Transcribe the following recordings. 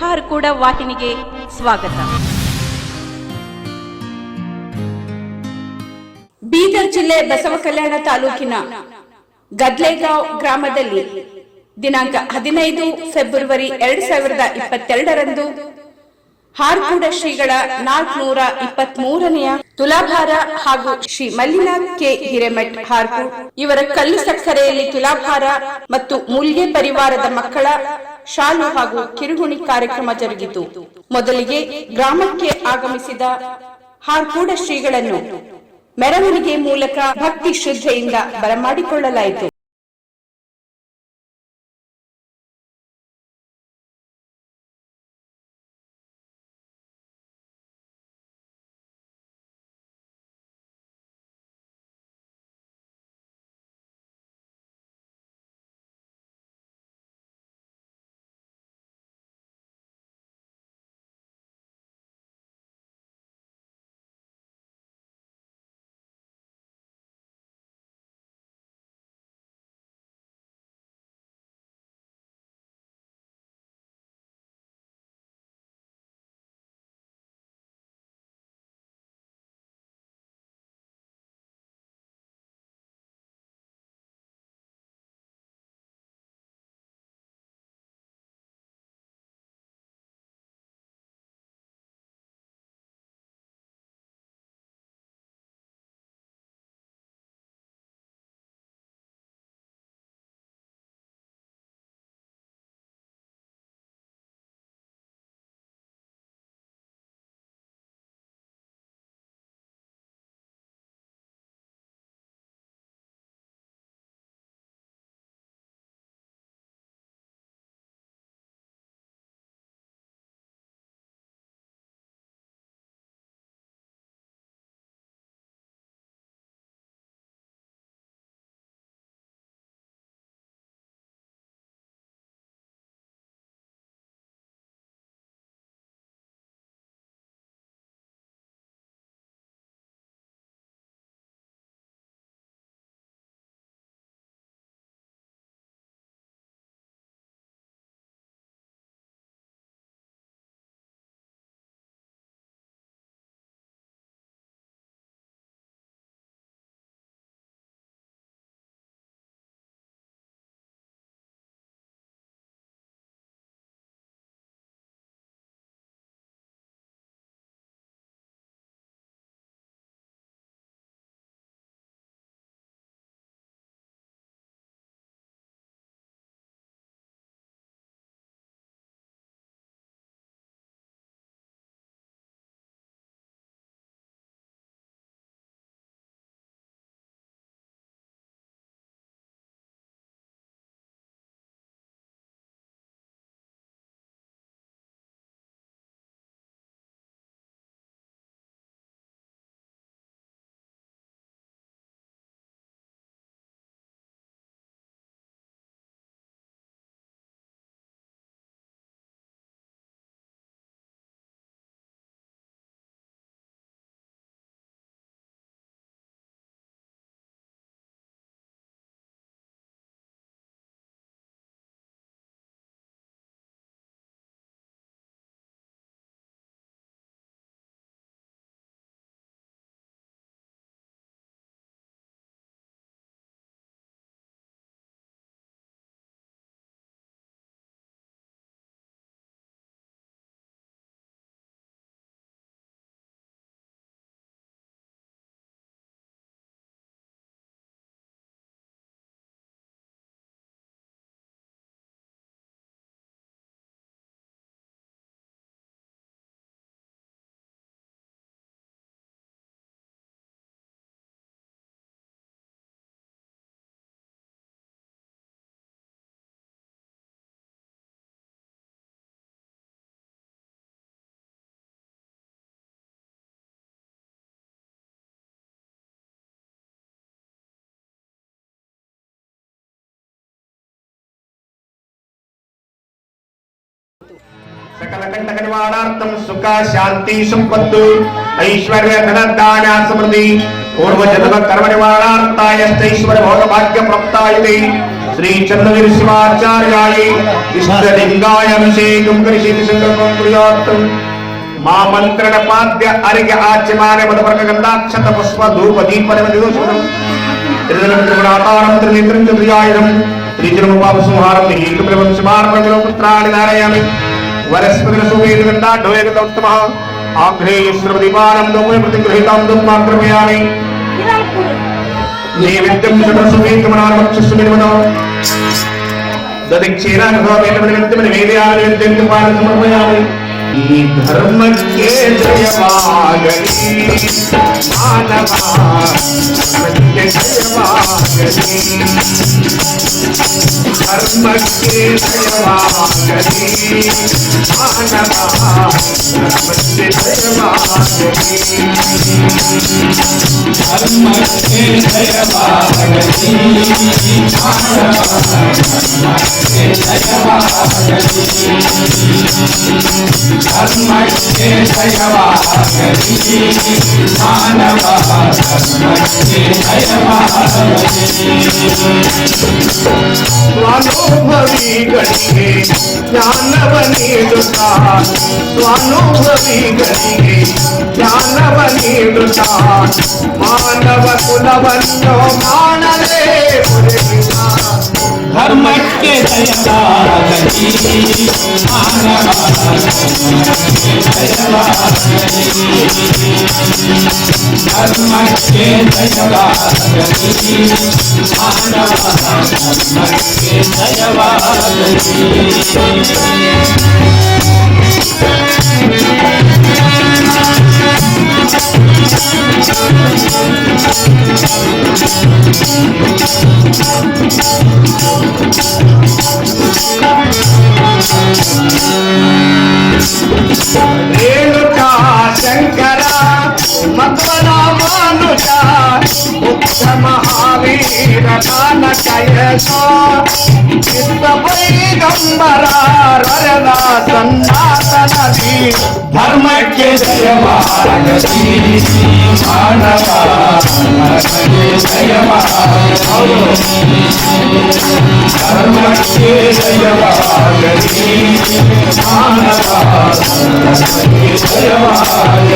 ಹಾರ್ಕೂಡ ವಾಹಿನಿಗೆ ಸ್ವಾಗತ. ಬೀದರ್ ಜಿಲ್ಲೆ ಬಸವ ಕಲ್ಯಾಣ ತಾಲೂಕಿನ ಗದ್ಲೇಗಾಂವ್ ಗ್ರಾಮದಲ್ಲಿ ದಿನಾಂಕ ಹದಿನೈದು ಫೆಬ್ರವರಿ ಎರಡ್ ಸಾವಿರದ ಇಪ್ಪತ್ತೆರಡರಂದು ಹಾರ್ಕೂಡ ಶ್ರೀಗಳ ನಾಲ್ಕುನೂರ ಇಪ್ಪತ್ತ್ ಮೂರನೆಯ ತುಲಾಭಾರ ಹಾಗೂ ಶ್ರೀ ಮಲ್ಲಿನಾಥ್ ಕೆ ಹಿರೇಮಠ್ ಹಾರ್ಕು ಇವರ ಕಲ್ಲು ಸಕ್ಕರೆಯಲ್ಲಿ ತುಲಾಭಾರ ಮತ್ತು ಮೂಲ್ಯ ಪರಿವಾರದ ಮಕ್ಕಳ ಶಾಲು ಹಾಗೂ ಕಿರುಗುಣಿ ಕಾರ್ಯಕ್ರಮ ಜರುಗಿತು. ಮೊದಲಿಗೆ ಗ್ರಾಮಕ್ಕೆ ಆಗಮಿಸಿದ ಹಾರ್ಕೂಡ ಶ್ರೀಗಳನ್ನು ಮೆರವಣಿಗೆ ಮೂಲಕ ಭಕ್ತಿ ಶ್ರದ್ಧೆಯಿಂದ ಬರಮಾಡಿಕೊಳ್ಳಲಾಯಿತು. കലകണ്ടകരവാണാർത്ഥം സുഖ ശാന്തി സമ്പത്ത്. ഐശ്വര്യ ധനദാന സമൃദ്ധി. പൂർവജന്മ കർമ്മനിവാണാർത്ഥായ ഭോഗഭാഗ്യ പ്രാപ്തായതേ ശ്രീ ചന്ദ്രനിരിശിവാചാര്യായി ഇഷ്ടലിംഗായ അഭിഷേകം കരിശീതി സങ്കല്പം പ്രിയാർത്ഥം మా మంత్రణ పాద్య అరిగ ఆచ్యమాన మధువర్గ గంధాక్షత పుష్ప ధూప దీప నిమజ్జనం త్రిదలం త్రిగుణాతారం త్రినేత్రం చతుర్యాయుధం త్రిజనముపాప సంహారం ఏకప్రవం శుభార్పణ वरस्पतिरसुवेदण्डाढ्वयगतोत्तमः आग्रेयश्रवदिपानन्दो मे प्रतिगृहीतान्दं माक्रमयामि नैवेद्यं सदसुवेतमनारवक्षसु निर्मदौ दधिक्षीरानुभवेन निमित्तं निवेदयामि निवेद्यं पानं समर्पयामि धर्म के जयवागरी। मानवा धर्म के धर्म के जयवागरी। मानवा धर्म के जयवागरी के जयवागरी। मानवा धर्म के जयवागरी। तस्मै केशयवासरी मानवः तस्मै स्वानुभवी गणिगे ज्ञानवनीदुता स्वानुभवी गणिगे ज्ञानवनीदुता मानव कुलवन्यो मानवे पुरे धर्मस्य जयतागरी धर्मस्य जयवागरी मानवास्य जयवागरी రేణుకా శంకర మధ్వరామానుజ ఉత్తమ ಸನ್ನಾತನದಿ ಧರ್ಮಕ್ಕೆ ಜಯವಾಗಲಿ ಮಾನವ ಧರ್ಮಕ್ಕೆ ಜಯವಾಗಲಿ ಧರ್ಮಕ್ಕೆ ಜಯವಾಗಲಿ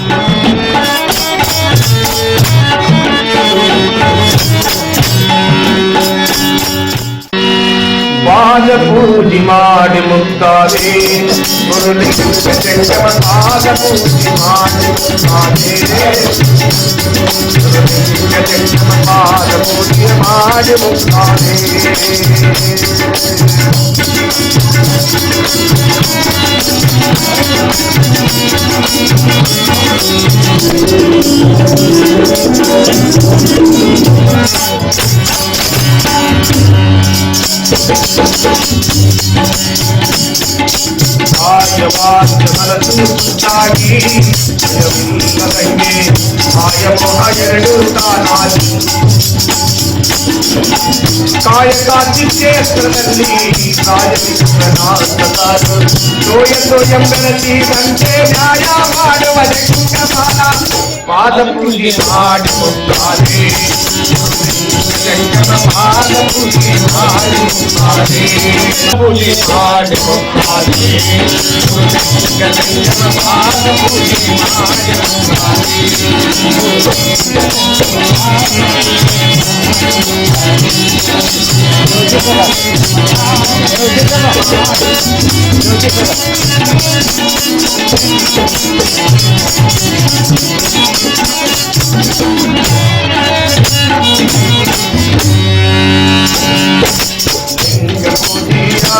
பாத பூஜி மாடு முக்தாதே முருளிங்க செங்கம பாத பூஜி மாடு ತಾನಾಗಿ ಕಾಯಕ ದಿವ್ಯೇಶ್ವರದಲ್ಲಿ ಕಾಯ ವಿಶ್ವನಾಥದಾರು ಸೋಯ ಸೋಯಂ ಬೆಳಸಿ ಗಂಟೆ ನ್ಯಾಯ ಮಾಡುವ ಜಗಮಾನ पादपुरी हाट कुंभारे जंगम पादपुरी हाट कुंभारे पुरी हाट कुंभारे जंगम पादपुरी हाट Kumbhare Thank you. Thank you.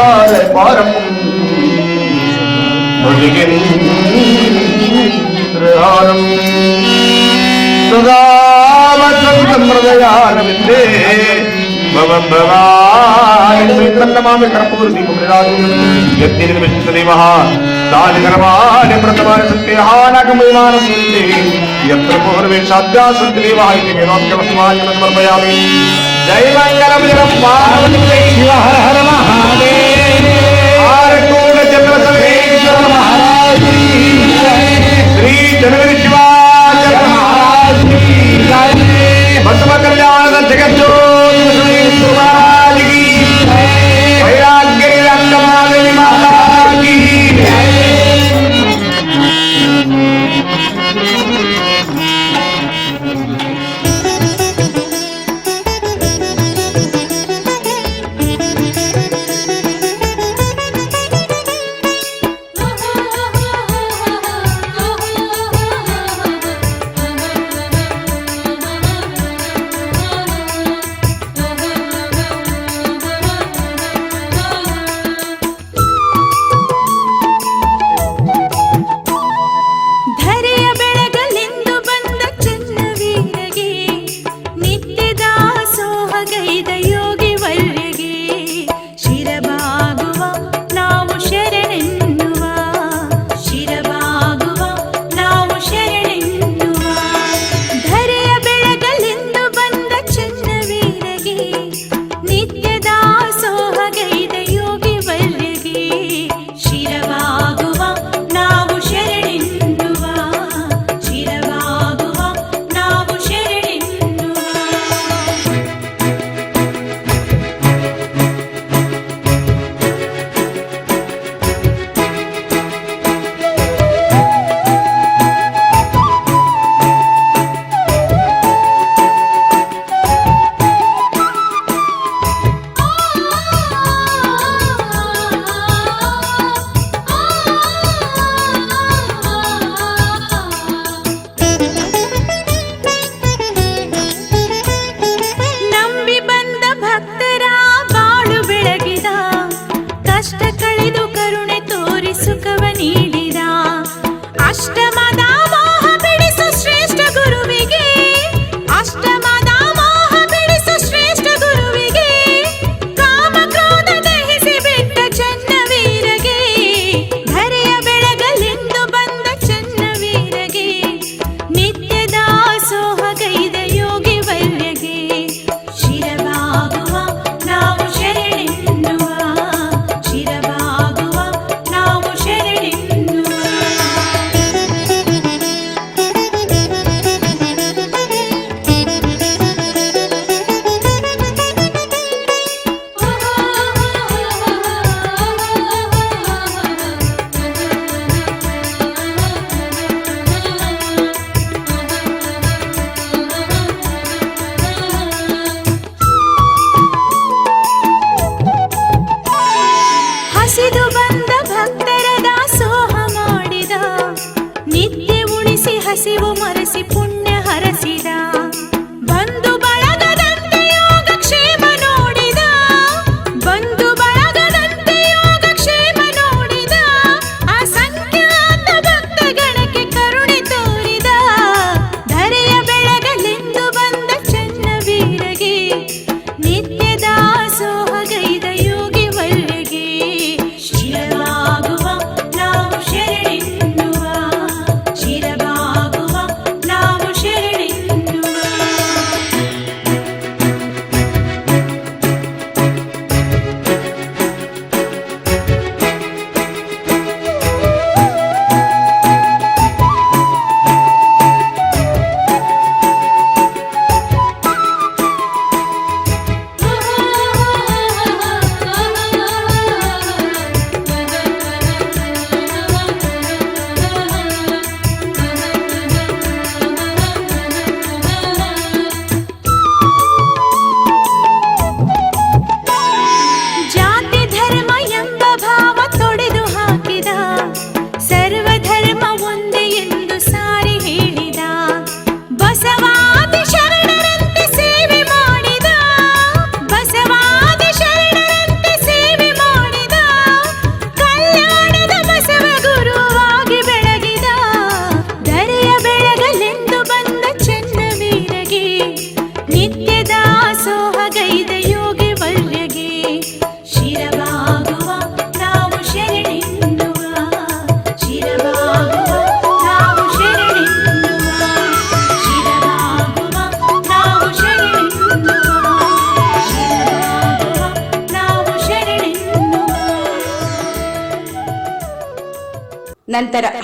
താരപാരം മുഴുകൻ ൃഹാനം സദാവസന്തം ഹൃദയാനവിന്റെ ഭവഭവാമാമി കർപ്പൂർത്തി എത്ര പൂർവേഷാദ്യാസത്തിലേവായി സമർപ്പയാമി ജൈവങ്കലം ഹര ഹര മഹാദേവ. జనవరి శివాజీ భక్తమ కళ్యాణ జగజ్జో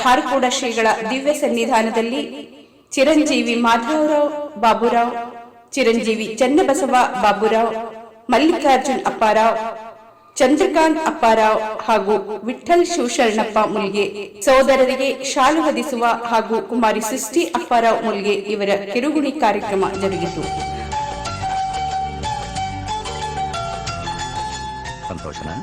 ಹಾರ್ಕೋಡ ಶ್ರೀಗಳ ದಿವ್ಯ ಸನ್ನಿಧಾನದಲ್ಲಿ ಚಿರಂಜೀವಿ ಮಾಧವರಾವ್ ಬಾಬುರಾವ್, ಚಿರಂಜೀವಿ ಚನ್ನಬಸವ ಬಾಬುರಾವ್, ಮಲ್ಲಿಕಾರ್ಜುನ್ ಅಪ್ಪಾರಾವ್, ಚಂದ್ರಕಾಂತ್ ಅಪ್ಪಾರಾವ್ ಹಾಗೂ ವಿಠಲ್ ಶಿವಶರಣಪ್ಪ ಮುಲ್ಗೆ ಸೋದರರಿಗೆ ಶಾಲು ಹೊದಿಸುವ ಹಾಗೂ ಕುಮಾರಿ ಸೃಷ್ಟಿ ಅಪ್ಪಾರಾವ್ ಮುಲ್ಗೆ ಇವರ ಕಿರುಗುಣಿ ಕಾರ್ಯಕ್ರಮ ಜರುಗಿತು. ಸಂತೋಷನಾ?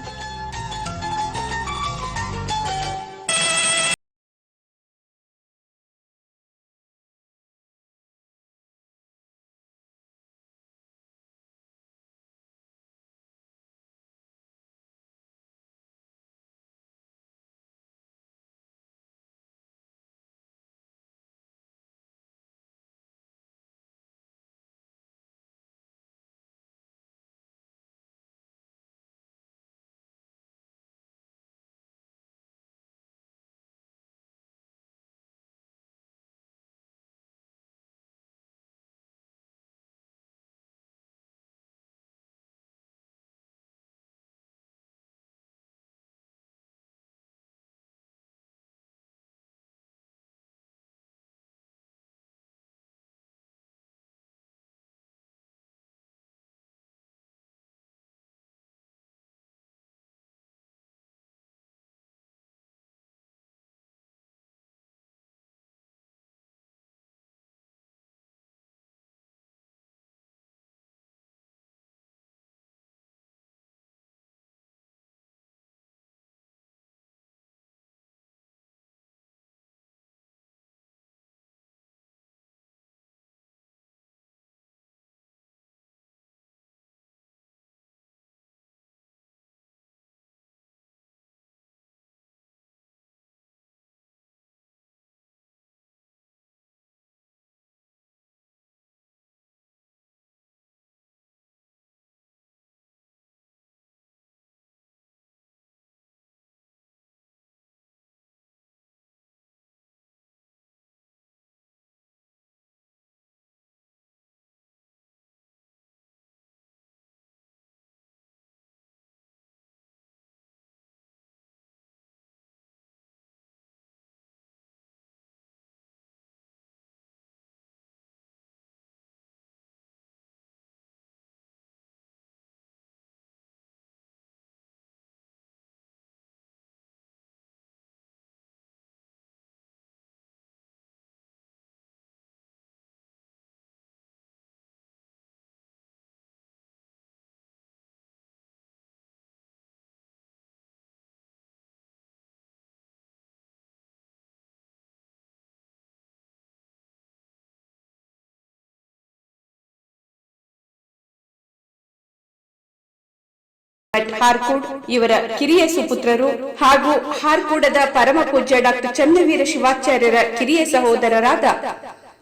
ಹಾರ್ಕೋಡ್ ಇವರ ಕಿರಿಯ ಸುಪುತ್ರರು ಹಾಗೂ ಹಾರ್ಕೋಡದ ಪರಮ ಪೂಜ್ಯ ಡಾಕ್ಟರ್ ಚನ್ನವೀರ ಶಿವಾಚಾರ್ಯರ ಕಿರಿಯ ಸಹೋದರರಾದ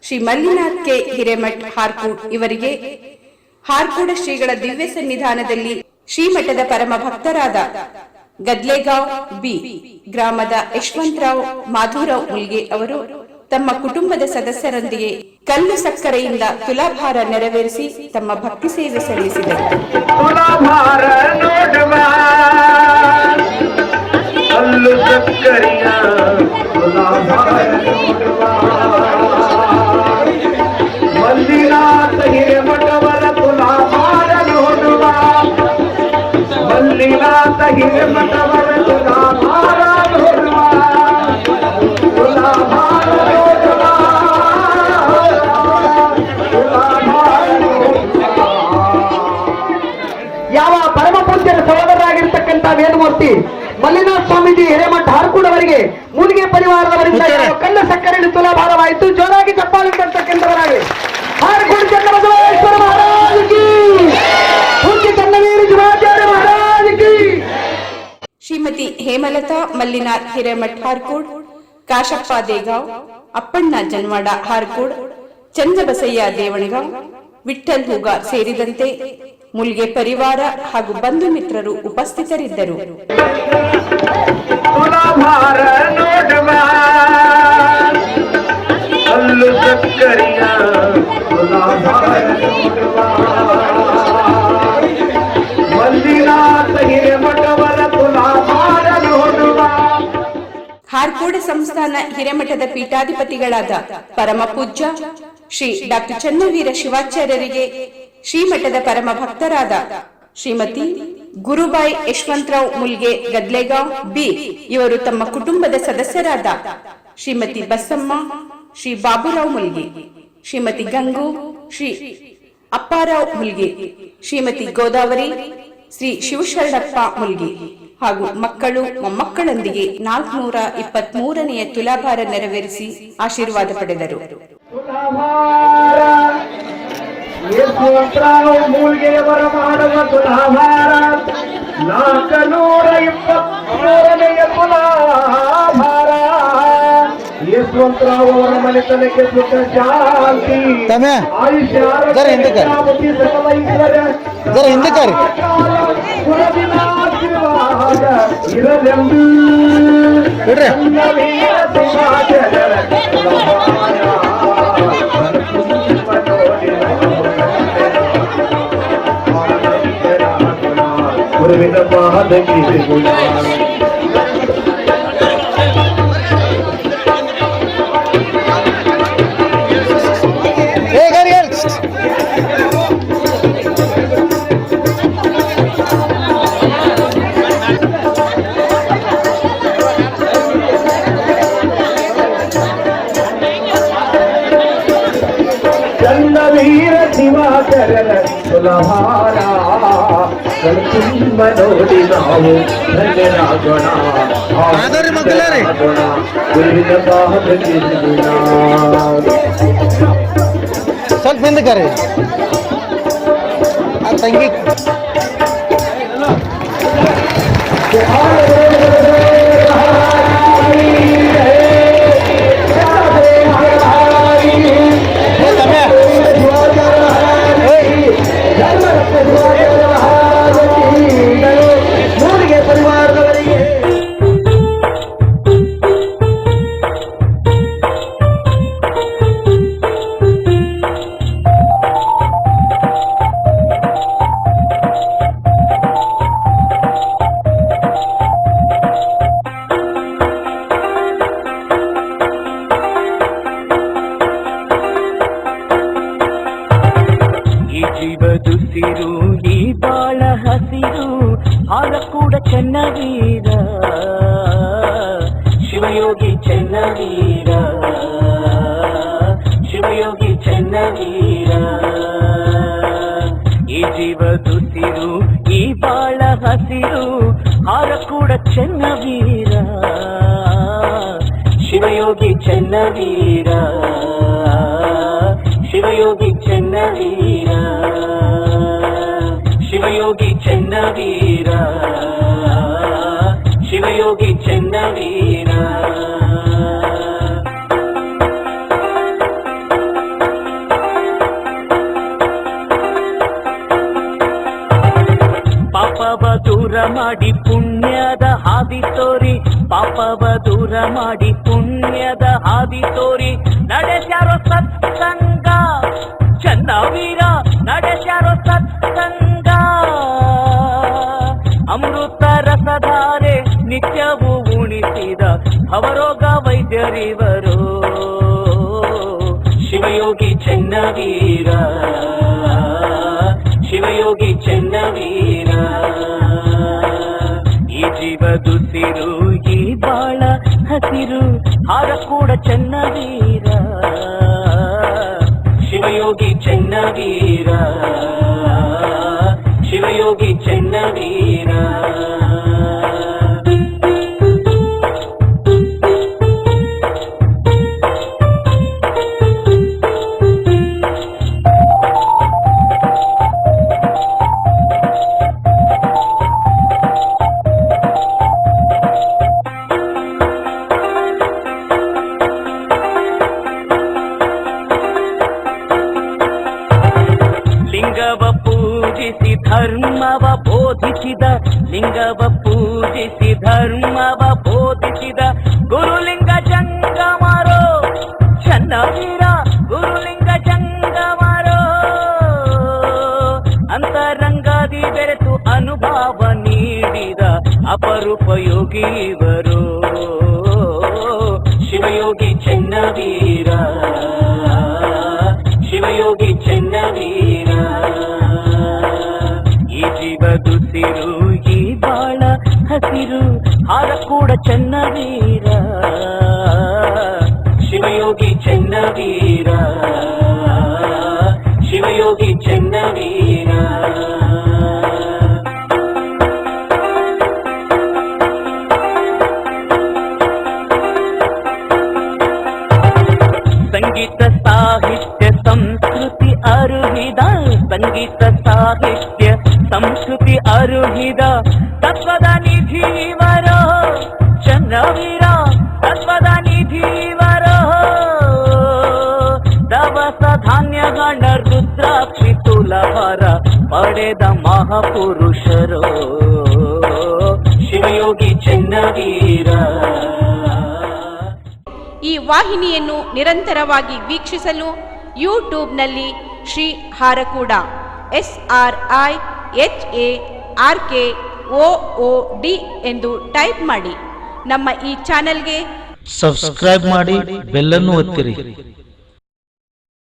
ಶ್ರೀ ಮಲ್ಲಿನಾಥ್ ಕೆ. ಹಿರೇಮಠ್ ಹಾರ್ಕೋಡ್ ಇವರಿಗೆ ಹಾರ್ಕೋಡ ಶ್ರೀಗಳ ದಿವ್ಯ ಸನ್ನಿಧಾನದಲ್ಲಿ ಶ್ರೀಮಠದ ಪರಮ ಭಕ್ತರಾದ ಗದ್ಲೆಗಾಂವ್ ಬಿ, ಗ್ರಾಮದ ಯಶವಂತರಾವ್ ಮಾಧುರಾವ್ ಉಲ್ಗೆ ಅವರು ತಮ್ಮ ಕುಟುಂಬದ ಸದಸ್ಯರೊಂದಿಗೆ ಕಲ್ಲು ಸಕ್ಕರೆಯಿಂದ ತುಲಾಭಾರ ನೆರವೇರಿಸಿ ತಮ್ಮ ಭಕ್ತಿ ಸೇವೆ ಸಲ್ಲಿಸಿದರು. ಸಕ್ಕರಿಯ ತುಲಾಭಾರ ನೋಡುವ. ಮಲ್ಲಿನಾಥ ಹಿರೇಮಠವರ ತುಲಾಭಾರ ವೇದಮೂರ್ತಿ ಮಲ್ಲಿನಾಥ ಸ್ವಾಮೀಜಿ ಹಿರೇಮಠ ಹಾರ್ಕೂಡ್ ಅವರಿಗೆ ಮೂಲಿಗೆ ಪರಿವಾರದವರಿಂದ ಕಣ್ಣ ಕಲ್ಲ ಸಕ್ಕರೆಯಲ್ಲಿ ತುಲಾಭಾರವಾಯಿತು ಜೋರಾಗಿ ಚಪ್ಪಾಳಿ ತರ್ತಕ್ಕಂಥವರಾಗಿ ಹಾರ್ಕೂಡ್ ಚನ್ನಬಸವೇಶ್ವರ ಚನ್ನವೀರ ಶ್ರೀಮತಿ ಹೇಮಲತಾ ಮಲ್ಲಿನಾಥ್ ಹಿರೇಮಠ್ ಹಾರ್ಕೂಡ್ ಕಾಶಪ್ಪ ದೇಗಾವ್ ಅಪ್ಪಣ್ಣ ಜನ್ವಾಡ ಹಾರ್ಕೋಡ್ ಚಂದ್ರಬಸಯ್ಯ ದೇವಣಗಾಂವ್ ವಿಠಲ್ ಹೂಗಾರ್ ಸೇರಿದಂತೆ ಮುಲ್ಗೆ ಪರಿವಾರ ಹಾಗೂ ಬಂಧು ಮಿತ್ರರು ಉಪಸ್ಥಿತರಿದ್ದರು. ಹಾರ್ಕೋಡ ಸಂಸ್ಥಾನ ಹಿರೇಮಠದ ಪೀಠಾಧಿಪತಿಗಳಾದ ಪರಮ ಪೂಜ್ಯ ಶ್ರೀ ಡಾಕ್ಟರ್ ಚನ್ನವೀರ ಶಿವಾಚಾರ್ಯರಿಗೆ ಶ್ರೀಮಠದ ಪರಮ ಭಕ್ತರಾದ ಶ್ರೀಮತಿ ಗುರುಬಾಯಿ ಯಶವಂತರಾವ್ ಮುಲ್ಗೆ ಗದ್ಲೆಗಾಂವ್ ಬಿ. ಇವರು ತಮ್ಮ ಕುಟುಂಬದ ಸದಸ್ಯರಾದ ಶ್ರೀಮತಿ ಬಸಮ್ಮ, ಶ್ರೀ ಬಾಬುರಾವ್ ಮುಲ್ಗೆ, ಶ್ರೀಮತಿ ಗಂಗು, ಶ್ರೀ ಅಪ್ಪಾರಾವ್ ಮುಲ್ಗೆ, ಶ್ರೀಮತಿ ಗೋದಾವರಿ, ಶ್ರೀ ಶಿವಶರಣಪ್ಪ ಮುಲ್ಗಿ ಹಾಗೂ ಮಕ್ಕಳು ಮೊಮ್ಮಕ್ಕಳೊಂದಿಗೆ ನಾಲ್ಕುನೂರ ಇಪ್ಪತ್ತ್ ಮೂರನೆಯ ತುಲಾಭಾರ ನೆರವೇರಿಸಿ ಆಶೀರ್ವಾದ ಪಡೆದರು. ತುಲಾಭಾರ ಯಶವಂತರಾವ್ ಮೂಲ್ಗೆಯವರ ಮಾಡುವ ತುಲಾಭಾರ ನಾಲ್ಕ ನೂರ ಇಪ್ಪತ್ಮೂರನೆಯ ತುಲಾಭಾರ ಯಶವಂತರಾವ್ ಅವರ ಮನೆತನಕ್ಕೆ ಸುಖ ಶಾಂತಿ ತಮ್ಮೆ, ಆಯುಷ್ಯ ಜರ ಹಿಂದಕ್ಕೆ. ಆರೋಗ್ಯ, ಸಕಲ করবে না পা দেখি ಕಣ್ತುಂಬ ನೋಡಿ ನಾವು ಧನ್ಯರಾಗೋಣ ಆದರಿ ಮಕ್ಕಳೇ. ಆಗೋಣ. ಗುರುವಿನ ಪಾದಕ್ಕೆ ಗುಣ ಸ್ವಲ್ಪ ಹಿಂದಕ್ಕೆ ರೀ ಆ ತಂಗಿ ಈ ಜೀವದುಸಿರು ಈ ಬಾಳ ಹಸಿರು ಹಾರ ಕೂಡ ಚೆನ್ನವೀರ ಶಿವಯೋಗಿ ಚೆನ್ನವೀರ ಶಿವಯೋಗಿ ಚೆನ್ನವೀರ ಶಿವಯೋಗಿ ಚೆನ್ನವೀರ ಶಿವಯೋಗಿ ಮಾಡಿ ಪುಣ್ಯದ ಹಾದಿ ತೋರಿ, ಪಾಪವ ದೂರ ಮಾಡಿ ಪುಣ್ಯದ ಹಾದಿ ತೋರಿ. ನಡೆಸ್ಯಾರೋ ಸತ್ಸಂಗ, ಚನ್ನವೀರ, ನಡೆಸ್ಯಾರೋ ಸತ್ಸಂಗ. ಅಮೃತ ರಸಧಾರೆ ನಿತ್ಯವೂ ಉಣಿಸಿದ ಅವರೋಗ ವೈದ್ಯರಿವರು. ಶಿವಯೋಗಿ ಚೆನ್ನವೀರ. ಹಸಿರು ಹಾರ ಕೂಡ ಚೆನ್ನವೀರ ಶಿವಯೋಗಿ ಚೆನ್ನವೀರ ಲಿಂಗವ ಪೂಜಿಸಿ ಧರ್ಮವ ಬೋಧಿಸಿದ, ಲಿಂಗವ ಪೂಜಿಸಿ ಧರ್ಮವ ಬೋಧಿಸಿದ, ಗುರುಲಿಂಗ ಜಂಗಮರೋ ಚನ್ನವೀರ ಗುರುಲಿಂಗ ಜಂಗಮರೋ ಅಂತರಂಗಾದಿ ಬೆರೆತು ಅನುಭವ ನೀಡಿದ ಅಪರೂಪಯೋಗಿವರು ಶಿವಯೋಗಿ ಚೆನ್ನವೀರ. ಹಸಿರು ಹಾರ ಕೂಡ ಚೆನ್ನವೀರ ಶಿವಯೋಗಿ ಚೆನ್ನವೀರ ಶಿವಯೋಗಿ ಚೆನ್ನವೀರ ಸಂಗೀತ ಸಾಹಿತ್ಯ ಸಂಸ್ಕೃತಿ ಅರುಹಿದ ಸಂಗೀತ ಸಾಹಿತ್ಯ ಸಂಸ್ಕೃತಿ ಅರುಹಿದ ತತ್ವದ ನಿಧಿವರ ಪಡೆದ ಮಹಾಪುರುಷರು. ಶಿವಯೋಗಿ ಚೆನ್ನವೀರ. ಈ ವಾಹಿನಿಯನ್ನು ನಿರಂತರವಾಗಿ ವೀಕ್ಷಿಸಲು ಯೂಟ್ಯೂಬ್ನಲ್ಲಿ Shri Harakuda S R I H A R K O O D ಎಂದು ಟೈಪ್ ಮಾಡಿ. ನಮ್ಮ ಈ ಚಾನೆಲ್ಗೆ ಸಬ್ಸ್ಕ್ರೈಬ್ ಮಾಡಿ ಬೆಲ್ಲನ್ನು ಒತ್ತಿರಿ.